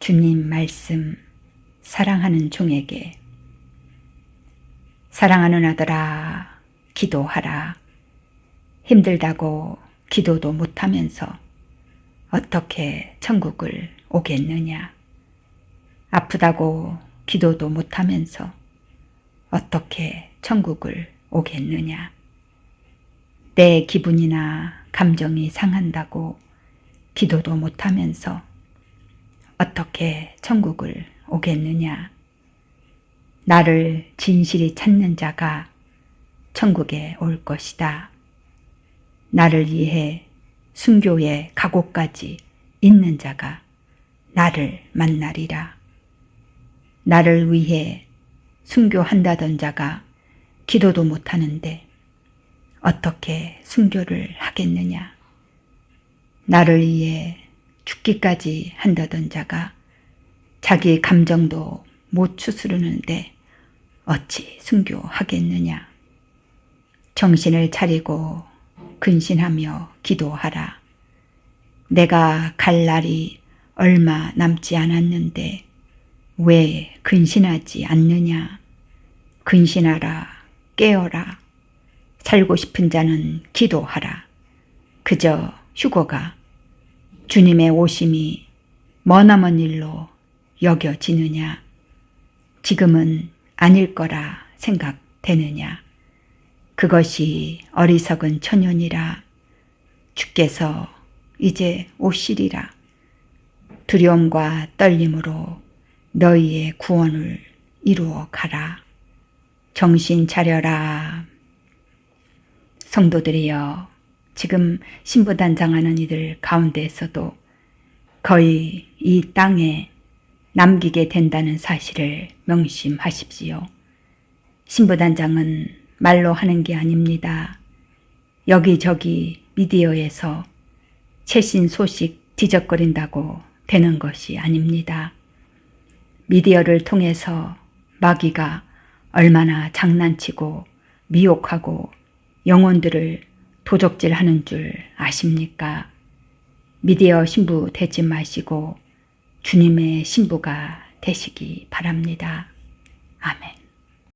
주님 말씀 사랑하는 종에게 사랑하는 아들아 기도하라. 힘들다고 기도도 못하면서 어떻게 천국을 오겠느냐? 아프다고 기도도 못하면서 어떻게 천국을 오겠느냐? 내 기분이나 감정이 상한다고 기도도 못하면서 어떻게 천국을 오겠느냐. 나를 진실이 찾는 자가 천국에 올 것이다. 나를 위해 순교의 각오까지 있는 자가 나를 만나리라. 나를 위해 순교한다던 자가 기도도 못하는데 어떻게 순교를 하겠느냐. 나를 위해 죽기까지 한다던 자가 자기 감정도 못 추스르는데 어찌 순교하겠느냐. 정신을 차리고 근신하며 기도하라. 내가 갈 날이 얼마 남지 않았는데 왜 근신하지 않느냐. 근신하라, 깨어라. 살고 싶은 자는 기도하라. 그저 휴거가 주님의 오심이 머나먼 일로 여겨지느냐? 지금은 아닐 거라 생각되느냐? 그것이 어리석은 천연이라 주께서 이제 오시리라. 두려움과 떨림으로 너희의 구원을 이루어 가라. 정신 차려라. 성도들이여 지금 신부단장하는 이들 가운데에서도 거의 이 땅에 남기게 된다는 사실을 명심하십시오. 신부단장은 말로 하는 게 아닙니다. 여기저기 미디어에서 최신 소식 뒤적거린다고 되는 것이 아닙니다. 미디어를 통해서 마귀가 얼마나 장난치고 미혹하고 영혼들을 도적질 하는 줄 아십니까? 미디어 신부 되지 마시고 주님의 신부가 되시기 바랍니다. 아멘.